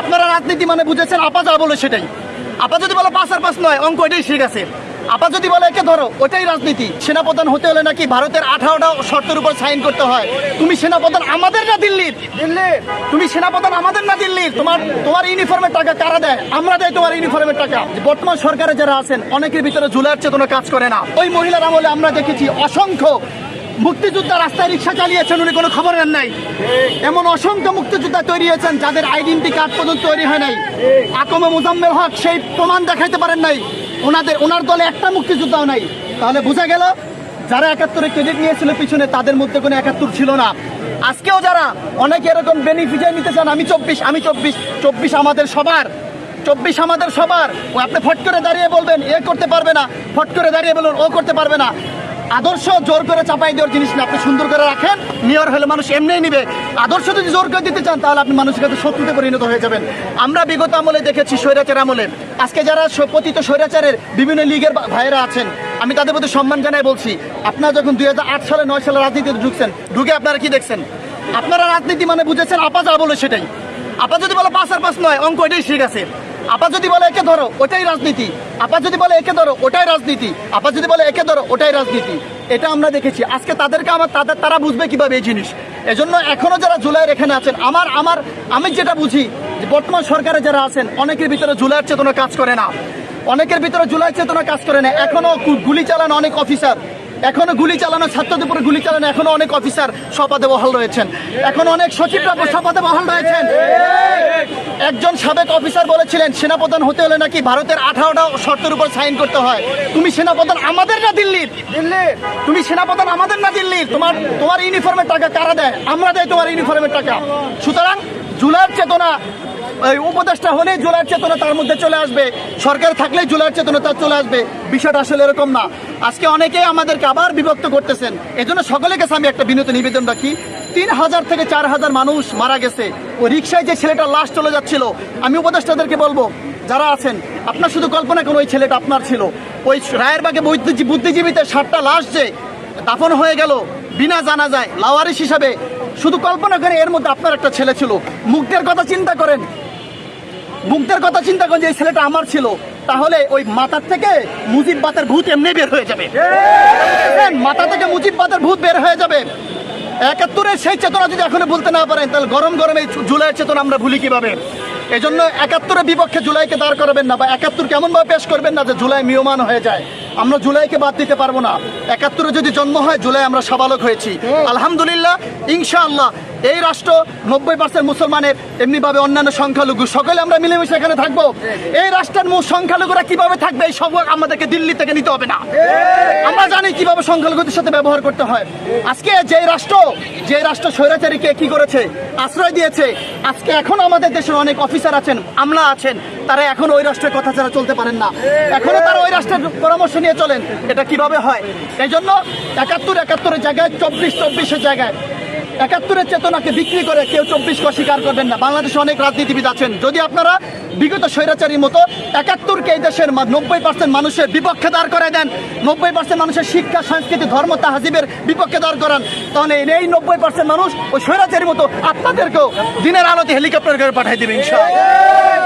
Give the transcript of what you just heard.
আপনারা রাজনীতি মানে বুঝেছেন আপা যা বলে সেটাই। আপা যদি বলে পাঁচ আর পাঁচ নয় অঙ্ক এটাই ঠিক আছে। আপা যদি বলে একে ধরো ওটাই রাজনীতি। সেনাপ্রধান হতে হলে নাকি ভারতের আঠারোটা শর্তের উপর সাইন করতে হয়। তুমি সেনাপ্রধান আমাদের না দিল্লির? দিল্লির। তুমি সেনাপ্রধান আমাদের না দিল্লির? তোমার তোমার ইউনিফর্মের টাকা কারা দেয়? আমরা দেয় তোমার ইউনিফর্মের টাকা। বর্তমান সরকারে যারা আছেন অনেকের ভিতরে জুলাইয়ের চেতনা কাজ করে না। ওই মহিলার আমলে আমরা দেখেছি অসংখ্য মুক্তিযোদ্ধা রাস্তায় রিক্সা চালিয়েছেন, উনি কোনো খবর নেন নাই। এমন অসংখ্য মুক্তিযোদ্ধা তৈরি হয়েছেন যাদের আইডেন্টি কার্ড পর্যন্ত তৈরি হয় নাই। আকমে মুজাম্মেল হক সেই প্রমাণ দেখাইতে পারেন নাই। ওনাদের, ওনার দলে একটা মুক্তিযোদ্ধাও নাই। তাহলে বোঝা গেল, যারা একাত্তরে ক্রেডিট নিয়েছিল পিছনে, তাদের মধ্যে কোনো একাত্তর ছিল না। আজকেও যারা অনেকে এরকম বেনিফিশিয়ারি নিতে চান, আমি চব্বিশ আমি চব্বিশ চব্বিশ আমাদের সবার, চব্বিশ আমাদের সবার। ও আপনি ফট করে দাঁড়িয়ে বলবেন, এ করতে পারবে না, ফট করে দাঁড়িয়ে বলুন, ও করতে পারবে না। আদর্শ জোর করে চাপাই দেওয়ার জিনিস না আপনি সুন্দর করে রাখেন। মেয়র হলে মানুষ এমনিই নিবে। আদর্শ যদি জোর করে দিতে চান, তাহলে আপনি মানুষের কাছে শত্রুতে পরিণত হয়ে যাবেন। আমরা বিগত আমলে দেখেছি স্বৈরাচার আমলে। আজকে যারা পতিত স্বৈরাচারের বিভিন্ন লীগের ভাইয়েরা আছেন, আমি তাদের প্রতি সম্মান জানাই বলছি। আপনারা যখন দুই হাজার আট সালে, নয় সালে রাজনীতিতে ঢুকছেন, ঢুকে আপনারা কি দেখছেন? আপনারা রাজনীতি মানে বুঝেছেন, আপা যা বলে সেটাই। আপা যদি বলে পাঁচ আর পাঁচ নয়, অঙ্ক এটাই ঠিক আছে। আপা যদি বলে একে ধরো, ওটাই রাজনীতি। আপা যদি বলে একে ধরো, ওটাই রাজনীতি। আপা যদি বলে একে ধরো, ওটাই রাজনীতি। এটা আমরা দেখেছি। আজকে তাদেরকে আমার তাদের তারা বুঝবে কীভাবে এই জিনিস। এজন্য এখনও যারা জুলাইয়ের এখানে আছেন, আমার আমার আমি যেটা বুঝি বর্তমান সরকারে যারা আছেন, অনেকের ভিতরে জুলাইয়ের চেতনা কাজ করে না। অনেকের ভিতরে জুলাই চেতনা কাজ করে না। এখনও গুলি চালান অনেক অফিসার এখনও গুলি চালানো ছাত্রদের উপরে গুলি চালানো এখনও অনেক অফিসার সপাদে বহাল রয়েছেন। এখন অনেক সচিবরা সপাদে বহাল রয়েছেন। একজন সাবেক অফিসার বলেছিলেন সেনাপ্রধান হতে হলে নাকি ভারতের আঠারোটা শর্তের উপর সাইন করতে হয়। তুমি সেনাপ্রধান আমাদের না দিল্লির? দিল্লির তুমি সেনাপ্রধান আমাদের না দিল্লির? তোমার তোমার ইউনিফর্মের টাকা কারা দেয়? আমরা দেয় তোমার ইউনিফর্মের টাকা। সুতরাং জুলাইয়ের চেতনা উপদেশটা হলে জোলার চেতনা তার মধ্যে চলে আসবে। সরকার থাকলে জোলার চেতনা তার চলে আসবে। বিষয়টা আসলে এরকম না। আজকে অনেকেই আমাদেরকে আবার বিভক্ত করতেছেন। এজন্য সকলের কাছে আমি একটা বিনীত নিবেদন রাখি। তিন হাজার থেকে চার হাজার মানুষ মারা গেছে। ওই রিক্সায় যে ছেলেটা লাশ চলে যাচ্ছিল, আমি উপদেষ্টাদেরকে বলব, যারা আছেন, আপনার শুধু কল্পনা করুন ওই ছেলেটা আপনার ছিল। ওই রায়েরবাগে বুদ্ধিজী- বুদ্ধিজীবীতে সাতটা লাশ যে দাফন হয়ে গেল, বিনা জানা যায় লাওয়ারিস হিসাবে, শুধু কল্পনা করে এর মধ্যে আপনার একটা ছেলে ছিল। মুক্তের কথা চিন্তা করেন মুক্তের কথা চিন্তা করেন যে এই ছেলেটা আমার ছিল তাহলে ওই মাথার থেকে মুজিব বাতের ভূত এমনি বের হয়ে যাবে। মাথা থেকে মুজিব বাতের ভূত বের হয়ে যাবে। একাত্তরের সেই চেতনা যদি এখনও বলতে না পারেন তাহলে গরম গরম এই জুলাইয়ের চেতনা আমরা ভুলি কীভাবে? এই জন্য একাত্তরের বিপক্ষে জুলাইকে দাঁড় করাবেন না বা একাত্তর কেমনভাবে পেশ করবেন না যে জুলাই মিয়মান হয়ে যায়। আমরা জুলাইকে বাদ দিতে পারব না। একাত্তরে যদি জন্ম হয় জুলাই আমরা সাবালক হয়েছি। আলহামদুলিল্লাহ ইনশাআল্লাহ এই রাষ্ট্র নব্বই পার্সেন্ট মুসলমানের এমনিভাবে অন্যান্য সংখ্যালঘু, সকলে আমরা মিলেমিশে এখানে থাকব। এই রাষ্ট্রের মূল সংখ্যালঘুরা কীভাবে থাকবে, এই সব আমাদেরকে দিল্লি থেকে নিতে হবে না। আমরা জানি কীভাবে সংখ্যালঘুদের সাথে ব্যবহার করতে হয়। আজকে যে রাষ্ট্র যে রাষ্ট্র স্বৈরাচারীকে কি করেছে, আশ্রয় দিয়েছে, আজকে এখন আমাদের দেশের অনেক অফিসার আছেন, আমলা আছেন, তারা এখন ওই রাষ্ট্রের কথা ছাড়া চলতে পারেন না। এখনও তারা ওই রাষ্ট্রের পরামর্শ নিয়ে চলেন, এটা কীভাবে হয়। এই জন্য একাত্তর একাত্তরের জায়গায়, চব্বিশ চব্বিশের জায়গায় একাত্তরের চেতনাকে বিক্রি করে কেউ চব্বিশ চব্বিশকে স্বীকার করবেন না। বাংলাদেশে অনেক রাজনীতিবিদ আছেন। যদি আপনারা বিগত স্বৈরাচারীর মতো একাত্তরকে এই দেশের নব্বই পার্সেন্ট মানুষের বিপক্ষে দাঁড় করে দেন, নব্বই পার্সেন্ট মানুষের শিক্ষা, সংস্কৃতি, ধর্ম, তাহাজিবের বিপক্ষে দাঁড় করান, তাহলে এই নব্বই পার্সেন্ট মানুষ ওই স্বৈরাচারীর মতো আপনাদেরকেও দিনের আলোতে হেলিকপ্টার করে পাঠিয়ে দেবে ইনশাআল্লাহ।